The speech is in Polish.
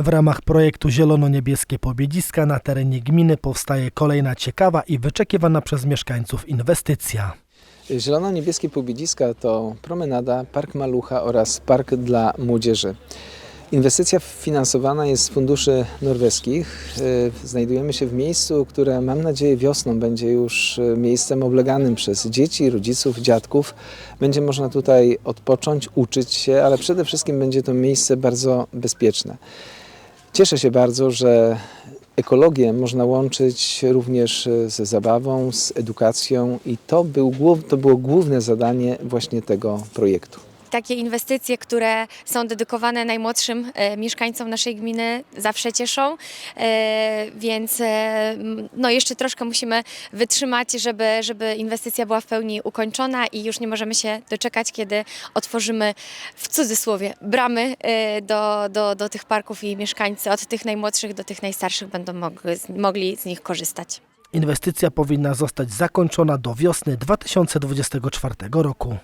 W ramach projektu Zielono-Niebieskie Pobiedziska na terenie gminy powstaje kolejna ciekawa i wyczekiwana przez mieszkańców inwestycja. Zielono-niebieskie pobiedziska to promenada, park malucha oraz park dla młodzieży. Inwestycja finansowana jest z funduszy norweskich. Y, Znajdujemy się w miejscu, które mam nadzieję wiosną będzie już y, miejscem obleganym przez dzieci, rodziców, dziadków. Będzie można tutaj odpocząć, uczyć się, ale przede wszystkim będzie to miejsce bardzo bezpieczne. Cieszę się bardzo, że ekologię można łączyć również e, ze zabawą, z edukacją i to, był, to było główne zadanie właśnie tego projektu. Takie inwestycje, które są dedykowane najmłodszym e, mieszkańcom naszej gminy zawsze cieszą, e, więc e, no jeszcze troszkę musimy wytrzymać, żeby, żeby inwestycja była w pełni ukończona i już nie możemy się doczekać, kiedy otworzymy w cudzysłowie bramy do, do, do tych parków i mieszkańcy od tych najmłodszych do tych najstarszych będą mogli z nich korzystać. Inwestycja powinna zostać zakończona do wiosny 2024 roku.